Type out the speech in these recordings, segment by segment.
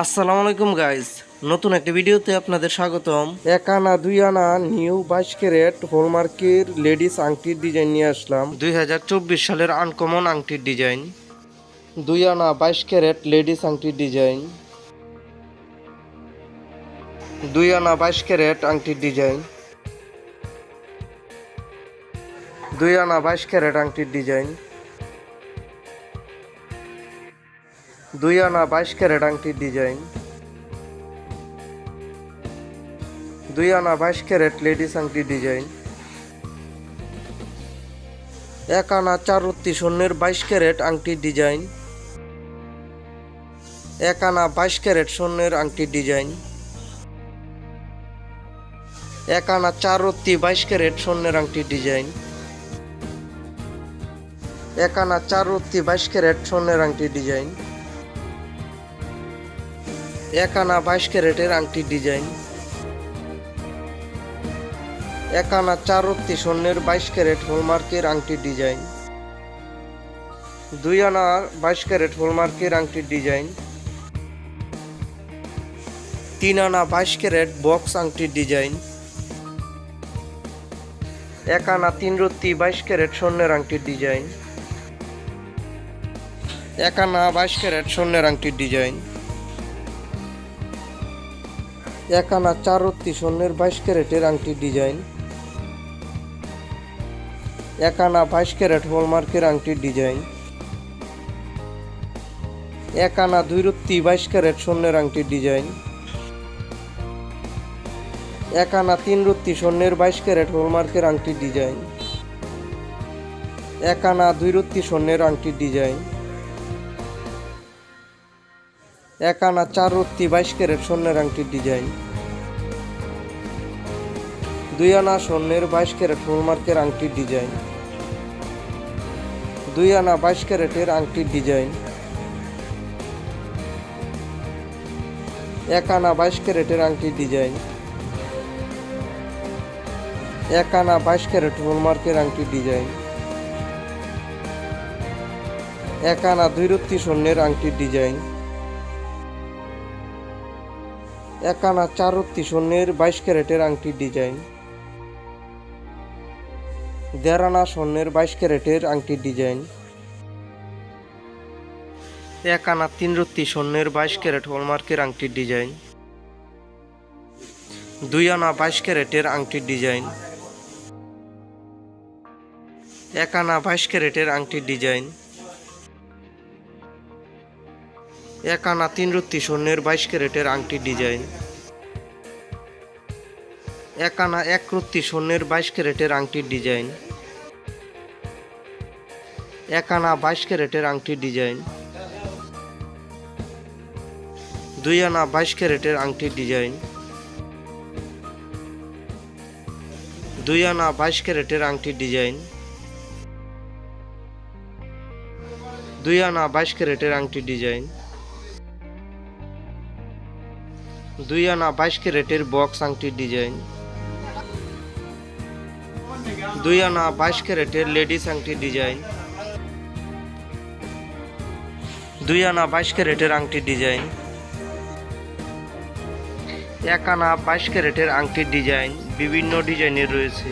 আসসালামু আলাইকুম গাইস নতুন একটি ভিডিওতে আপনাদের স্বাগতম। এক আনা দুই আনা নিউ বাইশ ক্যারেট হলমার্কের লেডিস আংটির ডিজাইন নিয়ে আসলাম। দুই হাজার চব্বিশ সালের আনকমন আংটির ডিজাইন। দুই আনা বাইশ ক্যারেট লেডিস আংটির ডিজাইন। দুই আনা বাইশ ক্যারেট আংটির ডিজাইন। দুই আনা বাইশ ক্যারেট আংটির ডিজাইন। দুই আনা বাইশ ক্যারেট আংটির ডিজাইন। দুই আনা বাইশ ক্যারেট লেডিস আংটির ডিজাইন। এক আনা চার রত্তি স্বর্ণের বাইশ ক্যারেট আংটির ডিজাইন। এক আনা বাইশ ক্যারেট স্বর্ণের আংটির ডিজাইন। এক আনা চার রত্তি বাইশ ক্যারেট স্বর্ণের আংটির ডিজাইন। এক আনা চার রত্তি বাইশ ক্যারেট স্বর্ণের আংটির ডিজাইন। এক আনা বাইশ ক্যারেটের আংটির ডিজাইন। এক আনা চার রত্তি স্বর্ণের বাইশ ক্যারেট হলমার্কের আংটির ডিজাইন। দুই আনা বাইশ ক্যারেট হলমার্কের আংটির ডিজাইন। তিন আনা বাইশ ক্যারেট বক্স আংটির ডিজাইন। এক আনা তিন রত্তি বাইশ ক্যারেট স্বর্ণের আংটির ডিজাইন। এক আনা বাইশ ক্যারেট স্বর্ণের আংটির ডিজাইন। এক আনা চার রত্তি স্বর্ণের বাইশ ক্যারেটের আংটির ডিজাইন। এক আনা বাইশ ক্যারেট হলমার্কের আংটির ডিজাইন। এক আনা দুই রত্তি বাইশ ক্যারেট স্বর্ণের আংটির ডিজাইন। এক আনা তিন রত্তি স্বর্ণের বাইশ ক্যারেট হলমার্কের আংটির ডিজাইন। এক আনা দুই রত্তি স্বর্ণের আংটির ডিজাইন। এক আনা চার রত্তি বাইশ ক্যারেট স্বর্ণের আংটির ডিজাইন। দুই আনা স্বর্ণের বাইশ ক্যারেট হলমার্কের আংটির ডিজাইন। দুই আনা বাইশ ক্যারেটের আংটির ডিজাইন। এক আনা বাইশ ক্যারেটের আংটির ডিজাইন। এক আনা বাইশ ক্যারেট হলমার্কের আংটির ডিজাইন। এক আনা দুই রত্তি স্বর্ণের আংটির ডিজাইন। এক আনা চার রত্তি স্বর্ণের বাইশ ক্যারেটের আংটির ডিজাইন। দেড় আনা স্বর্ণের বাইশ ক্যারেটের আংটির ডিজাইন। এক আনা তিন রত্তি স্বর্ণের বাইশ ক্যারেট হলমার্কের আংটির ডিজাইন। দুই আনা বাইশ ক্যারেটের আংটির ডিজাইন। এক আনা বাইশ ক্যারেটের আংটির ডিজাইন। এক আনা তিন রত্তি স্বর্ণের বাইশ ক্যারেটের আংটির ডিজাইন। এক আনা এক রত্তি স্বর্ণের বাইশ ক্যারেটের আংটির ডিজাইন। এক আনা বাইশ ক্যারেটের আংটির ডিজাইন। দুই আনা বাইশ ক্যারেটের আংটির ডিজাইন। দুই আনা বাইশ ক্যারেটের আংটির ডিজাইন। দুই আনা বাইশ ক্যারেটের আংটির ডিজাইন। দুই আনা বাইশ ক্যারেটের বক্স আংটির ডিজাইন। দুই আনা বাইশ ক্যারেটের লেডিস আংটির ডিজাইন। দুই আনা বাইশ ক্যারেটের আংটির ডিজাইন। এক আনা বাইশ ক্যারেটের আংটির ডিজাইন বিভিন্ন ডিজাইনের রয়েছে।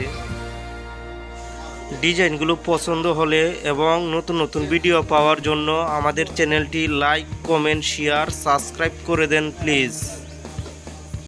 ডিজাইনগুলো পছন্দ হলে এবং নতুন নতুন ভিডিও পাওয়ার জন্য আমাদের চ্যানেলটি লাইক, কমেন্ট, শেয়ার, সাবস্ক্রাইব করে দেন প্লিজ।